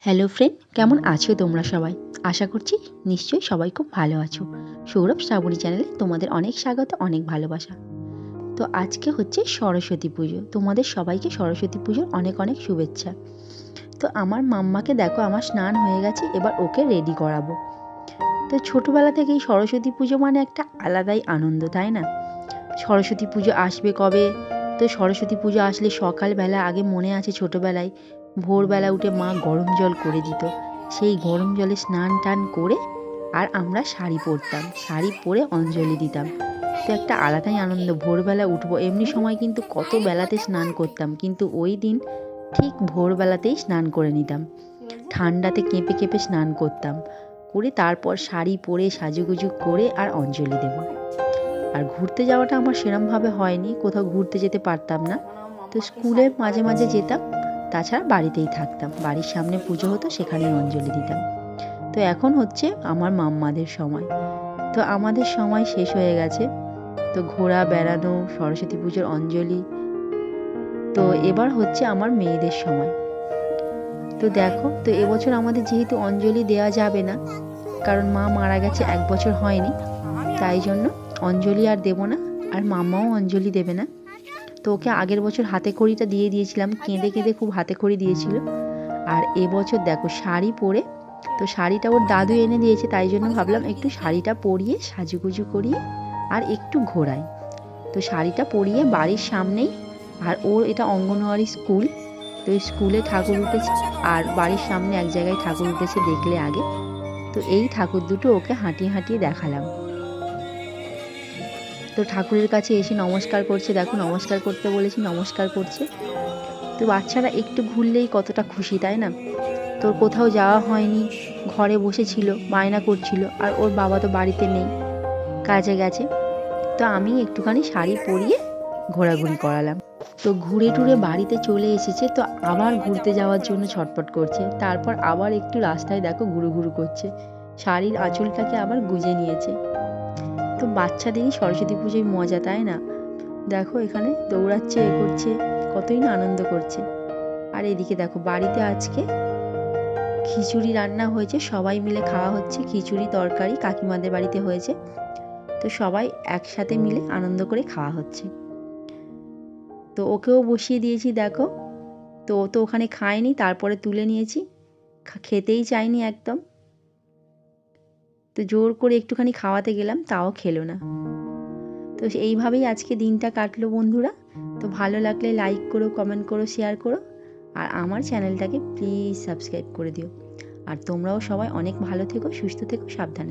Hello friend কেমন আছো তোমরা সবাই? আশা করছি নিশ্চয়ই সবাই খুব ভালো আছো। সৌরভ শ্রাবণী চ্যানেলে তোমাদের অনেক স্বাগত, অনেক ভালোবাসা। তো আজকে হচ্ছে সরস্বতী পুজো। তোমাদের সবাইকে সরস্বতী পুজোর অনেক অনেক শুভেচ্ছা। তো আমার মাম্মাকে দেখো, আমার স্নান হয়ে গেছে, এবার ওকে রেডি করাবো। তো ছোটোবেলা থেকেই সরস্বতী পুজো মানে একটা আলাদাই আনন্দ, তাই না? সরস্বতী পুজো আসবে কবে? তো সরস্বতী পুজো আসলে সকালবেলা, আগে মনে আছে ছোটোবেলায় ভোরবেলা উঠে মা গরম জল করে দিত। সেই গরম জলে স্নান টান করে আর আমরা শাড়ি পরতাম। শাড়ি পরে অঞ্জলি দিতাম। তো একটা আলাদাই আনন্দ। ভোরবেলা উঠবো। এমনি সময় কিন্তু কত বেলাতে স্নান করতাম। কিন্তু ওই দিন ঠিক ভোরবেলাতেই স্নান করে নিতাম। ঠান্ডাতে কেঁপে কেঁপে স্নান করতাম। করে তারপর শাড়ি পরে সাজুগুজু করে আর অঞ্জলি দেব। আর ঘুরতে যাওয়াটা আমার সেরমভাবে হয়নি। কোথাও ঘুরতে যেতে পারতাম না। তো স্কুলে মাঝে মাঝে যেতাম। তাছাড়া বাড়িতেই থাকতাম। বাড়ির সামনে পুজো হতো, সেখানেই অঞ্জলি দিতাম। তো এখন হচ্ছে আমার মাম্মাদের সময়। তো আমাদের সময় শেষ হয়ে গেছে। তো ঘোরা বেড়ানো, সরস্বতী পুজোর অঞ্জলি। তো এবার হচ্ছে আমার মেয়েদের সময়। তো দেখো, তো এবছর আমাদের যেহেতু অঞ্জলি দেওয়া যাবে না, কারণ মা মারা গেছে এক বছর হয়নি, তাই জন্য অঞ্জলি আর দেব না, আর মাম্মাও অঞ্জলি দেবে না। তো ওকে আগের বছর হাতে খড়িটা দিয়ে দিয়েছিলাম কেঁদে কেঁদে খুব হাতে খড়ি দিয়েছিল। আর এবছর দেখো শাড়ি পরে তো শাড়িটা ওর দাদু এনে দিয়েছে তাই জন্য ভাবলাম একটু শাড়িটা পরিয়ে সাজুগুজু করিয়ে আর একটু ঘোরাই। তো শাড়িটা পরিয়ে বাড়ির সামনেই আর ওর এটা অঙ্গনওয়াড়ি স্কুল তো এই স্কুলে ঠাকুর উঠেছে আর বাড়ির সামনে এক জায়গায় ঠাকুর উঠেছে দেখলে আগে। তো এই ঠাকুর দুটো ওকে হাঁটিয়ে হাঁটিয়ে দেখালাম। তো ঠাকুরের কাছে এসে নমস্কার করছে। দেখো, নমস্কার করতে বলেছি, নমস্কার করছে। তো বাচ্চারা একটু ঘুরলেই কতটা খুশি, তাই না? তোর কোথাও যাওয়া হয়নি, ঘরে বসেছিল, বায়না করছিল, আর ওর বাবা তো বাড়িতে নেই, কাজে গেছে। তো আমি একটুখানি শাড়ি পরিয়ে ঘোরাঘুরি করালাম। তো ঘুরে টুরে বাড়িতে চলে এসেছে, তো আবার ঘুরতে যাওয়ার জন্য ছটপট করছে। তারপর আবার একটু রাস্তায় দেখো, ঘুরু ঘুরু করছে। শাড়ির আঁচলটাকে আবার গুজে নিয়েছে। তো বাচ্চাদেরই সরস্বতী পুজোয় মজা, তাই না? দেখো এখানে দৌড়াচ্ছে, এ করছে, কতই না আনন্দ করছে। আর এদিকে দেখো, বাড়িতে আজকে খিচুড়ি রান্না হয়েছে, সবাই মিলে খাওয়া হচ্ছে, খিচুড়ি, তরকারি কাকিমাদের বাড়িতে হয়েছে। তো সবাই একসাথে মিলে আনন্দ করে খাওয়া হচ্ছে। তো ওকেও বসিয়ে দিয়েছি, দেখো। তো ও তো ওখানে খায়নি, তারপরে তুলে নিয়েছি। খেতেই চায়নি একদম। তো জোর করে একটুখানি খাওয়াতে গেলাম, তাও খেলো না। তো এইভাবেই আজকে দিনটা কাটলো বন্ধুরা। তো ভালো লাগলে লাইক করো কমেন্ট করো শেয়ার করো। আর আমার চ্যানেলটাকে প্লিজ সাবস্ক্রাইব করে দিও। আর তোমরাও সবাই অনেক ভালো থেকো, সুস্থ থেকো, সাবধানে